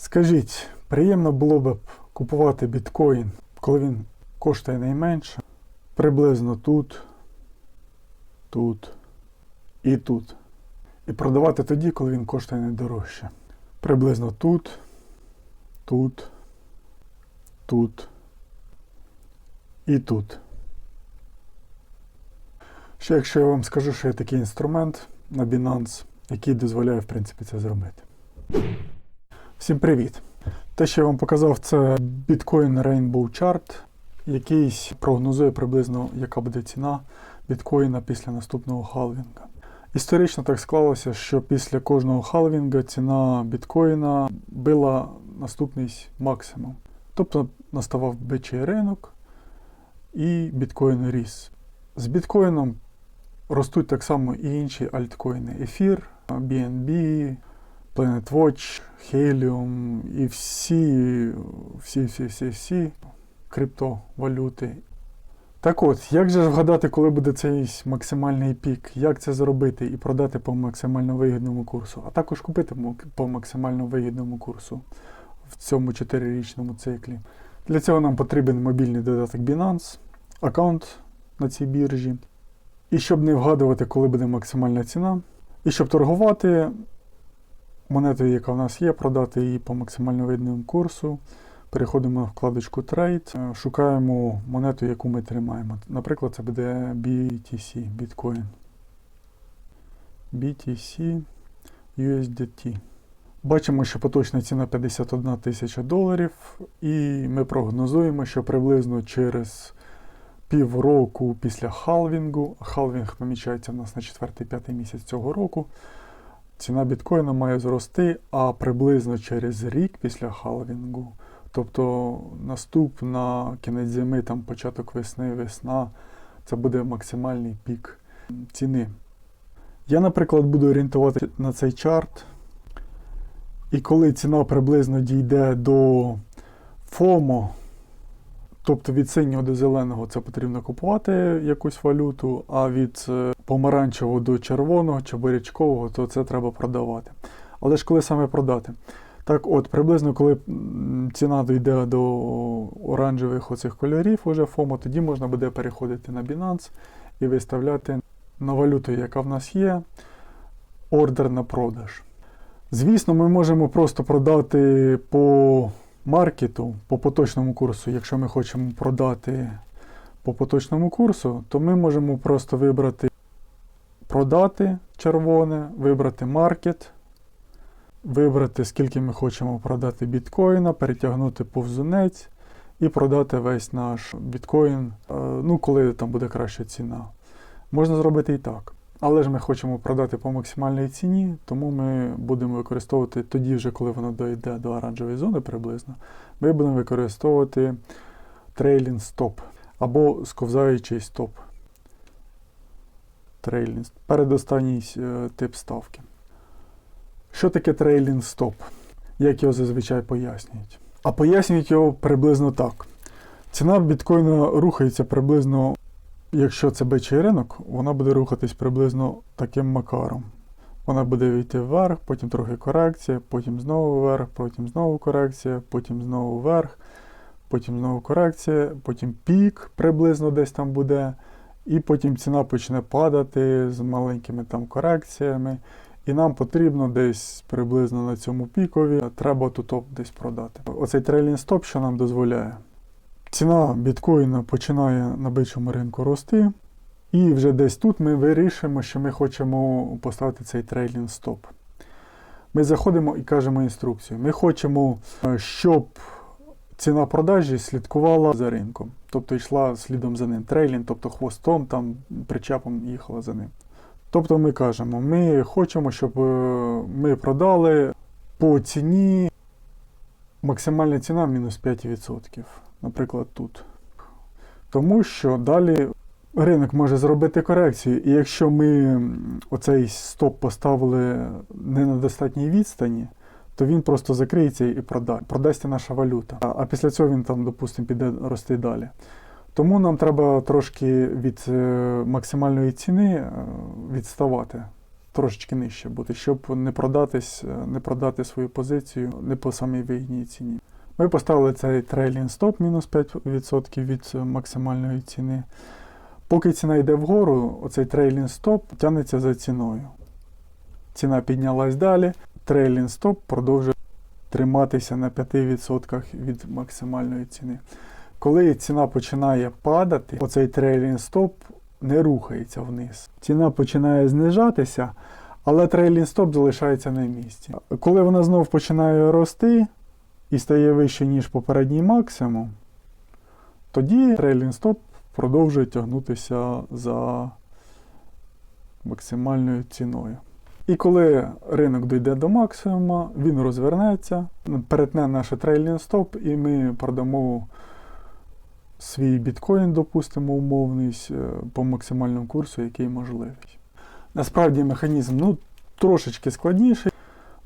Скажіть, приємно було б купувати біткоін, коли він коштує найменше, приблизно тут, тут і тут. І продавати тоді, коли він коштує найдорожче. Приблизно тут, тут, тут і тут. Ще якщо я вам скажу, що є такий інструмент на Binance, який дозволяє, в принципі, це зробити. Всім привіт! Те, що я вам показав, це Bitcoin Rainbow Chart, який прогнозує приблизно, яка буде ціна біткоїна після наступного халвінга. Історично так склалося, що після кожного халвінга ціна біткоїна била наступний максимум. Тобто наставав бичий ринок і біткоін ріс. З біткоїном ростуть так само і інші альткоїни: Ефір, BNB, Planet Watch, Helium і всі, всі, всі, всі, всі криптовалюти. Так от, як же вгадати, коли буде цей максимальний пік, як це зробити і продати по максимально вигідному курсу, а також купити по максимально вигідному курсу в цьому 4-річному циклі. Для цього нам потрібен мобільний додаток Binance, аккаунт на цій біржі. І щоб не вгадувати, коли буде максимальна ціна, і щоб торгувати монетою, яка в нас є, продати її по максимально вигідному курсу. Переходимо на вкладочку Trade, е, шукаємо монету, яку ми тримаємо. Наприклад, це буде BTC, Bitcoin. BTC USDT. Бачимо, що поточна ціна 51 тисяча доларів, і ми прогнозуємо, що приблизно через півроку після халвінгу, халвінг намічається у нас на 4-5 місяць цього року, ціна біткоїна має зрости, а приблизно через рік після халвінгу Тобто наступна кінець зими, там початок весни, весна, це буде максимальний пік ціни. Я, наприклад, буду орієнтувати на цей чарт. І коли ціна приблизно дійде до ФОМО, тобто від синього до зеленого це потрібно купувати якусь валюту, а від е, помаранчевого до червоного чи бурячкового, то це треба продавати. Але ж коли саме продати? Так от, приблизно, коли ціна дійде до оранжевих оцих кольорів, уже ФОМО, тоді можна буде переходити на Binance і виставляти на валюту, яка в нас є, ордер на продаж. Звісно, ми можемо просто продати по маркету, по поточному курсу. Якщо ми хочемо продати по поточному курсу, то ми можемо просто вибрати продати червоне, вибрати маркет вибрати, скільки ми хочемо продати біткоїна, перетягнути повзунець і продати весь наш біткоін, е, ну, коли там буде краща ціна. Можна зробити і так. Але ж ми хочемо продати по максимальній ціні, тому ми будемо використовувати тоді, вже коли воно дойде до оранжевої зони приблизно, ми будемо використовувати трейлінг стоп або сковзаючий стоп. Трейлінг. Передостанній е, тип ставки. Що таке трейлінг стоп? Як його зазвичай пояснюють? А пояснюють його приблизно так. Ціна біткоїна рухається приблизно, якщо це бичий ринок, вона буде рухатись приблизно таким макаром. Вона буде війти вверх, потім трохи корекція, потім знову вверх, потім знову корекція, потім знову вверх, потім знову корекція, потім пік приблизно десь там буде, і потім ціна почне падати з маленькими там корекціями. І нам потрібно десь приблизно на цьому пікові, треба тут топ десь продати. Оцей трейлінг стоп, що нам дозволяє. Ціна біткоїна починає на бичому ринку рости. І вже десь тут ми вирішимо, що ми хочемо поставити цей трейлінг стоп. Ми заходимо і кажемо інструкцію. Ми хочемо, е, щоб ціна продажі слідкувала за ринком. Тобто йшла слідом за ним. Трейлінг, тобто хвостом, там причепом їхала за ним. Тобто ми кажемо, ми хочемо, щоб е, ми продали по ціні максимальна ціна мінус 5%, наприклад, тут. Тому що далі ринок може зробити корекцію, і якщо ми оцей стоп поставили не на достатній відстані, то він просто закриється і прода, продасться наша валюта. А, а після цього він там, допустимо, піде рости далі. Тому нам треба трошки від е, максимальної ціни е, відставати. Трошечки нижче бути, щоб не продатись, е, не продати свою позицію не по самій вигідній ціні. Ми поставили цей трейлінг стоп мінус 5% від е, максимальної ціни. Поки ціна йде вгору, оцей трейлінг стоп тягнеться за ціною. Ціна піднялась далі, трейлінг стоп продовжує триматися на 5% від максимальної ціни. Коли ціна починає падати, оцей трейлінг стоп не рухається вниз. Ціна починає знижатися, але трейлінг стоп залишається на місці. Коли вона знов починає рости і стає вище, ніж попередній максимум, тоді трейлінг стоп продовжує тягнутися за максимальною ціною. І коли ринок дійде до максимуму, він розвернеться, перетне наш трейлінг стоп, і ми продамо свій біткоін, допустимо, умовний е, по максимальному курсу, який можливий. Насправді механізм ну, трошечки складніший.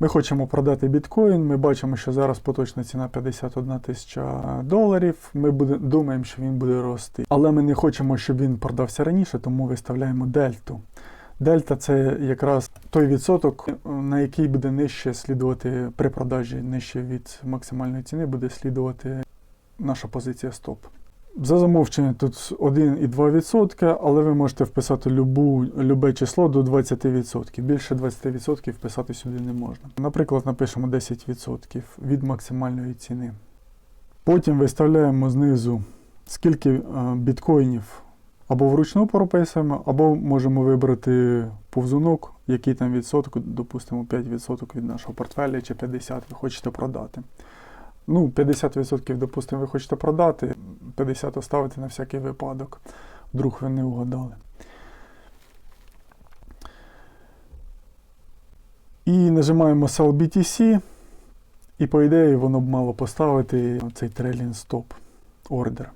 Ми хочемо продати біткоін, ми бачимо, що зараз поточна ціна 51 тисяча доларів. Ми буде, думаємо, що він буде рости. Але ми не хочемо, щоб він продався раніше, тому виставляємо дельту. Дельта це якраз той відсоток, на який буде нижче слідувати при продажі, нижче від максимальної ціни, буде слідувати наша позиція стоп. За замовчення тут 1,2%, але ви можете вписати любу, любе число до 20%. Більше 20% вписати сюди не можна. Наприклад, напишемо 10% від максимальної ціни. Потім виставляємо знизу, скільки е, біткоїнів або вручну прописуємо, або можемо вибрати повзунок, який там відсоток, допустимо, 5% від нашого портфеля чи 50% ви хочете продати. Ну, 50%, допустимо, ви хочете продати, 50% оставити на всякий випадок. Вдруг ви не угадали. І нажимаємо Sell BTC, і, по ідеї, воно б мало поставити цей трейлінг стоп ордер.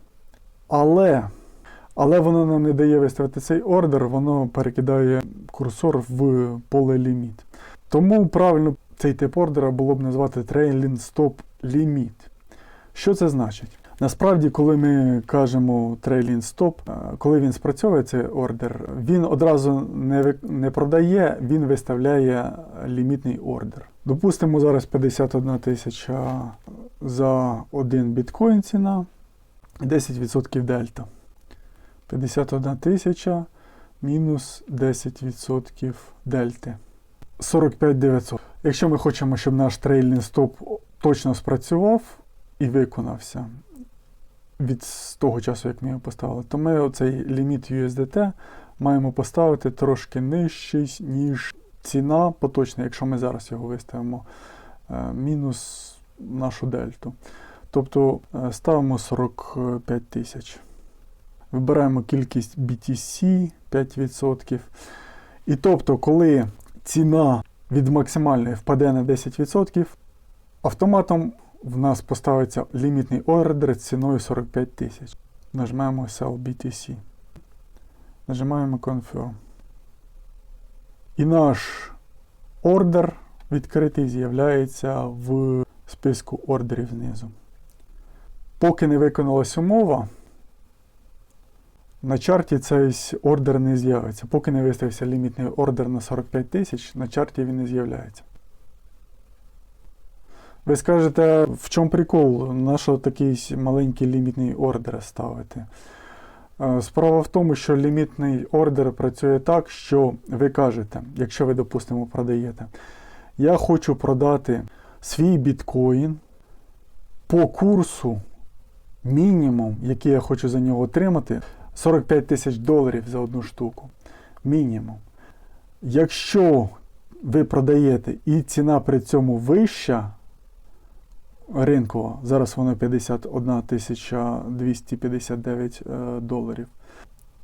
Але але воно нам не дає виставити цей ордер, воно перекидає курсор в поле ліміт. Тому правильно цей тип ордера було б назвати Trailing Stop Limit. Що це значить? Насправді, коли ми кажемо Trailing Stop, коли він спрацьовує цей ордер, він одразу не не продає, він виставляє лімітний ордер. Допустимо, зараз 51 тисяча за один біткоін ціна, 10% дельта. 51 тисяча мінус 10% дельти. 45 900. Якщо ми хочемо, щоб наш трейлінг стоп точно спрацював і виконався від того часу, як ми його поставили, то ми оцей ліміт USDT маємо поставити трошки нижчий, ніж ціна поточна, якщо ми зараз його виставимо е, мінус нашу дельту. Тобто е, ставимо 45 тисяч. Вибираємо кількість BTC 5%. І тобто, коли ціна від максимальної впаде на 10%, автоматом в нас поставиться лімітний ордер ціною 45 тисяч. Нажмемо Sell BTC. Нажимаємо Confirm. І наш ордер відкритий з'являється в списку ордерів знизу. Поки не виконалась умова, на чарті цей ордер не з'явиться. Поки не виставився лімітний ордер на 45 тисяч, на чарті він не з'являється. Ви скажете, в чому прикол, на що такий маленький лімітний ордер ставити? Е, справа в тому, що лімітний ордер працює так, що ви кажете, якщо ви, допустимо, продаєте, я хочу продати свій біткоін по курсу мінімум, який я хочу за нього отримати. 45 тисяч доларів за одну штуку. Мінімум. Якщо ви продаєте і ціна при цьому вища ринкова, зараз вона 51 259 е, доларів,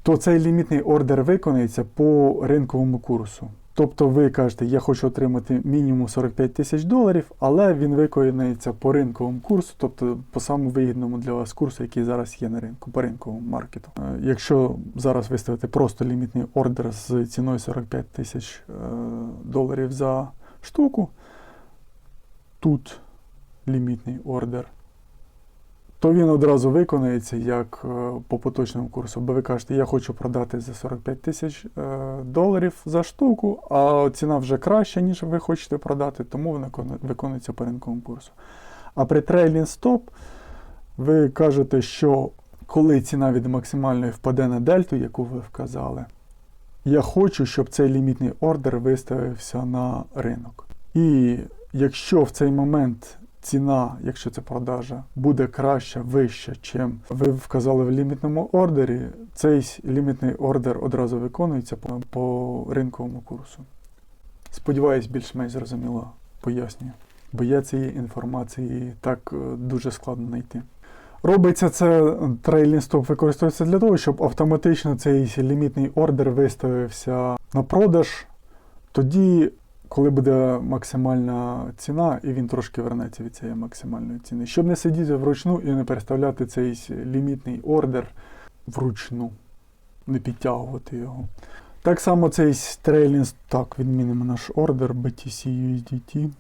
то цей лімітний ордер виконається по ринковому курсу. Тобто ви кажете, я хочу отримати мінімум 45 тисяч доларів, але він виконується по ринковому курсу, тобто по самому вигідному для вас курсу, який зараз є на ринку, по ринковому маркету. Е, якщо зараз виставити просто лімітний ордер з ціною 45 тисяч е, доларів за штуку, тут лімітний ордер, то він одразу виконається як е, по поточному курсу. Бо ви кажете, я хочу продати за 45 тисяч е, доларів за штуку, а ціна вже краща, ніж ви хочете продати, тому вона виконується по ринковому курсу. А при трейлінг стоп ви кажете, що коли ціна від максимальної впаде на дельту, яку ви вказали, я хочу, щоб цей лімітний ордер виставився на ринок. І якщо в цей момент ціна, якщо це продажа, буде краща, вища, чим ви вказали в лімітному ордері, цей лімітний ордер одразу виконується по, по ринковому курсу. Сподіваюсь, більш-менш зрозуміло пояснюю. Бо я цієї інформації так е, дуже складно знайти. Робиться це трейлінг стоп використовується для того, щоб автоматично цей лімітний ордер виставився на продаж. Тоді, коли буде максимальна ціна, і він трошки вернеться від цієї максимальної ціни. Щоб не сидіти вручну і не переставляти цей лімітний ордер вручну, не підтягувати його. Так само цей трейлінг, так, відмінимо наш ордер BTC USDT.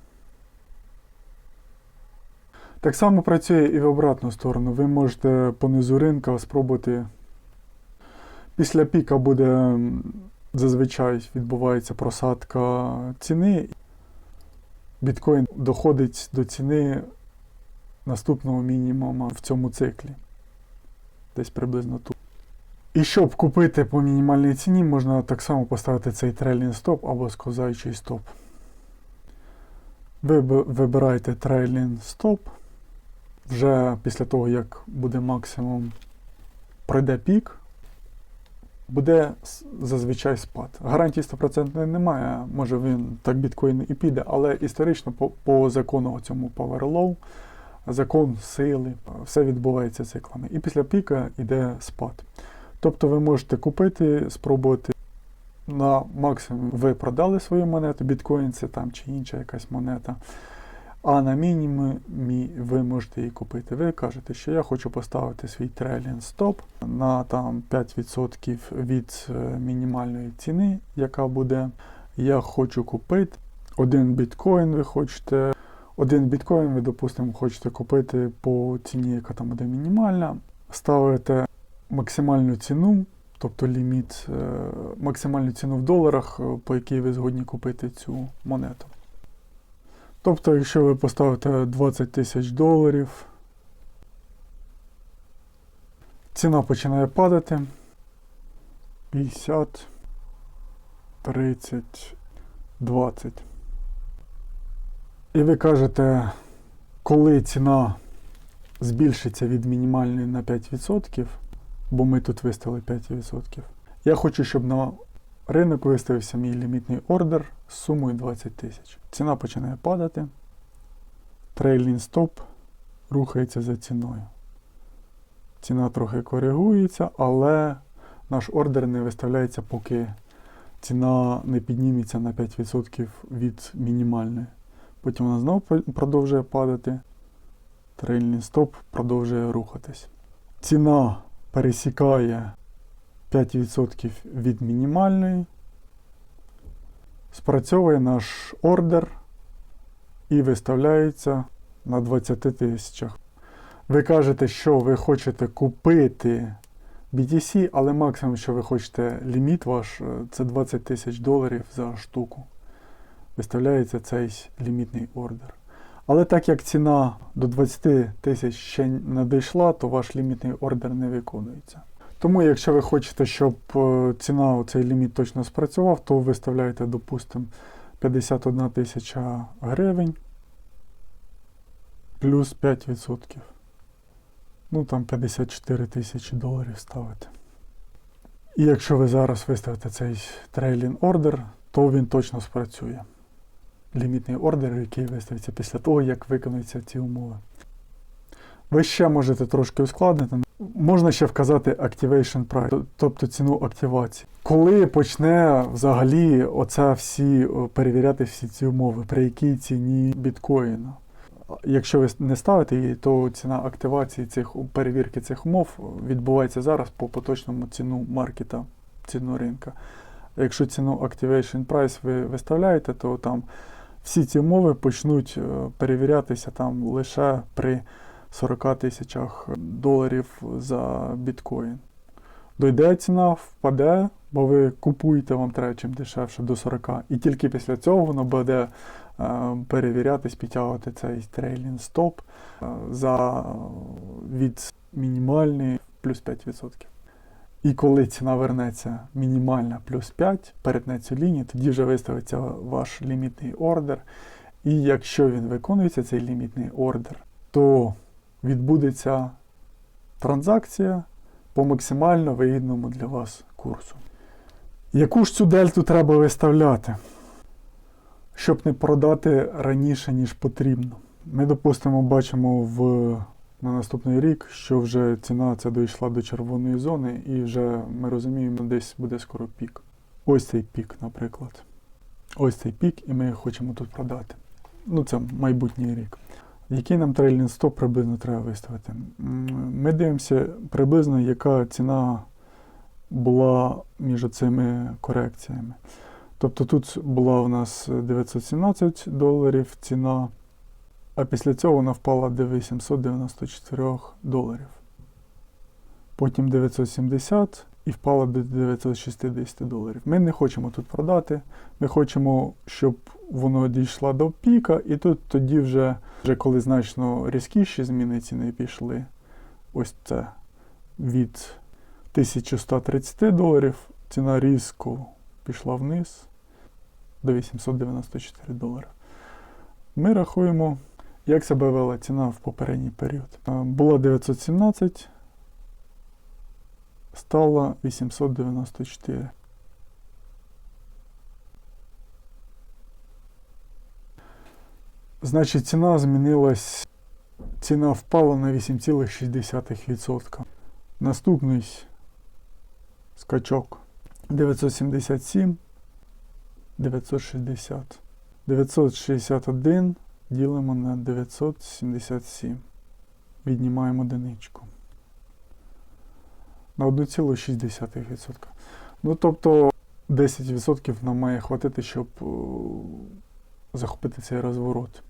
Так само працює і в обратну сторону. Ви можете понизу ринка спробувати. Після піка буде зазвичай відбувається просадка ціни. Біткоін доходить до ціни наступного мінімума в цьому циклі. Десь приблизно тут. І щоб купити по мінімальній ціні, можна так само поставити цей трейлінг стоп або сковзаючий стоп. Ви вибираєте трейлінг стоп. Вже після того, як буде максимум, пройде пік, буде зазвичай спад. Гарантії 100% немає. Може він так біткоін і піде, але історично по, по закону цьому Power Law, закон сили, все відбувається циклами. І після піка йде спад. Тобто ви можете купити, спробувати на максимум ви продали свою монету, біткоін це там чи інша якась монета. А на мінімумі ви можете її купити. Ви кажете, що я хочу поставити свій трейлінг стоп на там 5% від е, мінімальної ціни, яка буде. Я хочу купити один біткоін, ви хочете. Один біткоін, ви, допустимо, хочете купити по ціні, яка там буде мінімальна. Ставите максимальну ціну, тобто ліміт, е, максимальну ціну в доларах, е, по якій ви згодні купити цю монету. Тобто, якщо ви поставите 20 тисяч доларів, ціна починає падати. 50, 30, 20. І ви кажете, коли ціна збільшиться від мінімальної на 5%, бо ми тут виставили 5%, я хочу, щоб на ринок виставився мій лімітний ордер з сумою 20 тисяч. Ціна починає падати. Трейлінг стоп рухається за ціною. Ціна трохи коригується, але наш ордер не виставляється, поки ціна не підніметься на 5% від мінімальної. Потім вона знову продовжує падати. Трейлінг стоп продовжує рухатись. Ціна пересікає 5% від мінімальної. Спрацьовує наш ордер і виставляється на 20 тисячах. Ви кажете, що ви хочете купити BTC, але максимум, що ви хочете, ліміт ваш е, це 20 тисяч доларів за штуку. Виставляється цей лімітний ордер. Але так як ціна до 20 тисяч ще не дійшла, то ваш лімітний ордер не виконується. Тому, якщо ви хочете, щоб е, ціна у цей ліміт точно спрацював, то виставляєте, допустимо, 51 тисяча гривень плюс 5%. Ну там 54 тисячі доларів ставите. І якщо ви зараз виставите цей трейлінг ордер, то він точно спрацює. Лімітний ордер, який виставиться після того, як виконуються ці умови. Ви ще можете трошки ускладнити. Можна ще вказати activation price, тобто ціну активації. Коли почне взагалі оце всі перевіряти всі ці умови, при якій ціні біткоїна? Якщо ви не ставите її, то ціна активації цих перевірки цих умов відбувається зараз по поточному ціну маркета, ціну ринка. Якщо ціну Activation Price ви виставляєте, то там всі ці умови почнуть е, перевірятися там лише при 40 тисячах доларів за біткоін. Дойде ціна, впаде, бо ви купуєте, вам треба чим дешевше до 40. І тільки після цього воно буде е, перевірятись, підтягувати цей трейлінг стоп е, за від мінімальний плюс 5%. І коли ціна вернеться мінімальна плюс 5, перетне цю лінію, тоді вже виставиться ваш лімітний ордер. І якщо він виконується, цей лімітний ордер, то відбудеться транзакція по максимально вигідному для вас курсу. Яку ж цю дельту треба виставляти, щоб не продати раніше, ніж потрібно? Ми, допустимо, бачимо в, на наступний рік, що вже ціна ця дійшла до червоної зони, і вже ми розуміємо, десь буде скоро пік. Ось цей пік, наприклад. Ось цей пік, і ми хочемо тут продати. Ну, це майбутній рік. Який нам трейлінг стоп приблизно треба виставити? Ми дивимося приблизно, яка ціна була між цими корекціями. Тобто тут була у нас 917 доларів ціна, а після цього вона впала до 894 доларів. Потім 970 і впала до 960 доларів. Ми не хочемо тут продати. Ми хочемо, щоб воно дійшло до піка, і тут тоді вже, вже коли значно різкіші зміни ціни пішли, ось це від 1130 доларів, ціна різко пішла вниз до 894 долари. Ми рахуємо, як себе вела ціна в попередній період. Е, Була 917, стала 894. Значить, ціна змінилась. Ціна впала на 8,6%. Наступний скачок 977, 960. 961 ділимо на 977. Віднімаємо одиничку. На 1,6%. Ну, тобто 10% нам має хватити, щоб е, захопити цей розворот.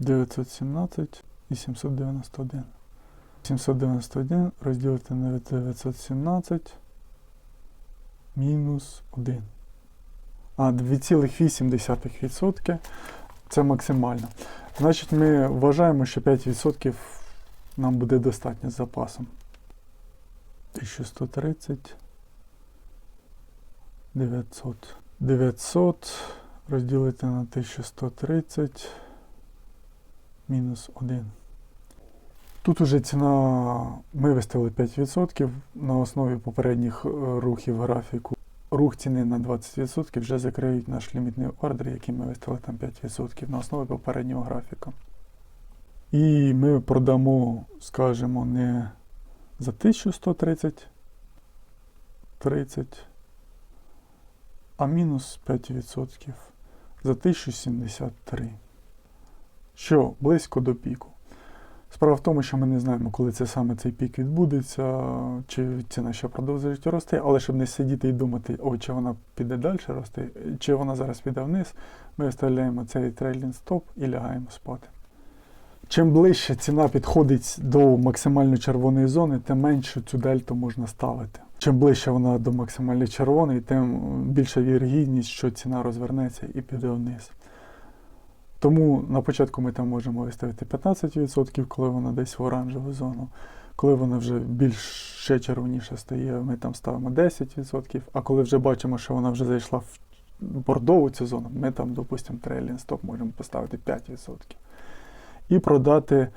917 і 791. 791 розділити на 917 мінус 1. А, 2,8% це максимально. Значить, ми вважаємо, що 5% нам буде достатньо з запасом. 1130. 900. 900 розділити на 1130 мінус 1. Тут уже ціна ми виставили 5% на основі попередніх е, рухів графіку. Рух ціни на 20% вже закриють наш лімітний ордер, який ми виставили там 5% на основі попереднього графіка. І ми продамо, скажімо, не за 1130 30, а мінус 5% за 1073. Що близько до піку. Справа в тому, що ми не знаємо, коли це саме цей пік відбудеться, чи ціна ще продовжує рости, але щоб не сидіти і думати, о, чи вона піде далі рости, чи вона зараз піде вниз, ми виставляємо цей трейлінг стоп і лягаємо спати. Чим ближче ціна підходить до максимально червоної зони, тим менше цю дельту можна ставити. Чим ближче вона до максимально червоної, тим більша вірогідність, що ціна розвернеться і піде вниз. Тому на початку ми там можемо виставити 15%, коли вона десь в оранжеву зону. Коли вона вже більш ще червоніше стає, ми там ставимо 10%, а коли вже бачимо, що вона вже зайшла в бордову цю зону, ми там, допустимо, трейлінг стоп можемо поставити 5%. І продати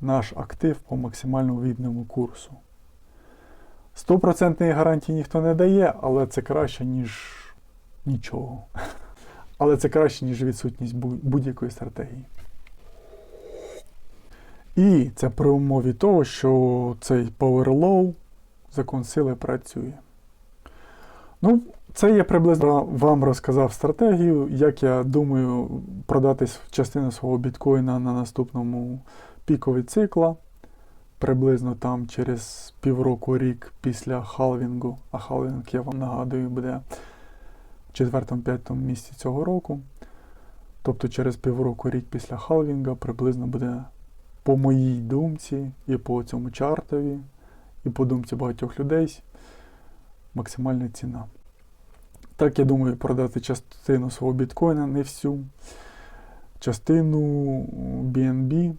наш актив по максимально вигідному курсу. Стопроцентної гарантії ніхто не дає, але це краще, ніж нічого. Але це краще, ніж відсутність будь-якої стратегії. І це при умові того, що цей Power Law, закон сили працює. Ну, це я приблизно вам розказав стратегію, як я думаю продати частину свого біткоїна на наступному пікові цикла. Приблизно там через півроку рік після халвінгу, а халвінг, я вам нагадую, буде 4-5 місяці цього року. Тобто через півроку рік після халвінга приблизно буде по моїй думці, і по цьому чартові, і по думці багатьох людей максимальна ціна. Так, я думаю, продати частину свого біткоїна, не всю, частину BNB.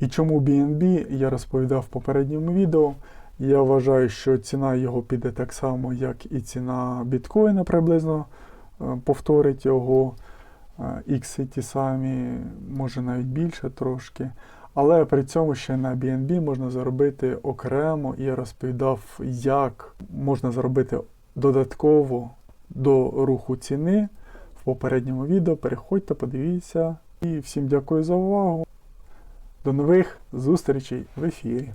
І чому BNB, я розповідав в попередньому відео. Я вважаю, що ціна його піде так само, як і ціна біткоїна приблизно повторить його. Е, Ікси ті самі, може навіть більше трошки. Але при цьому ще на BNB можна заробити окремо, я розповідав, як можна заробити додатково до руху ціни в попередньому відео. Переходьте, подивіться. І всім дякую за увагу. До нових зустрічей в ефірі.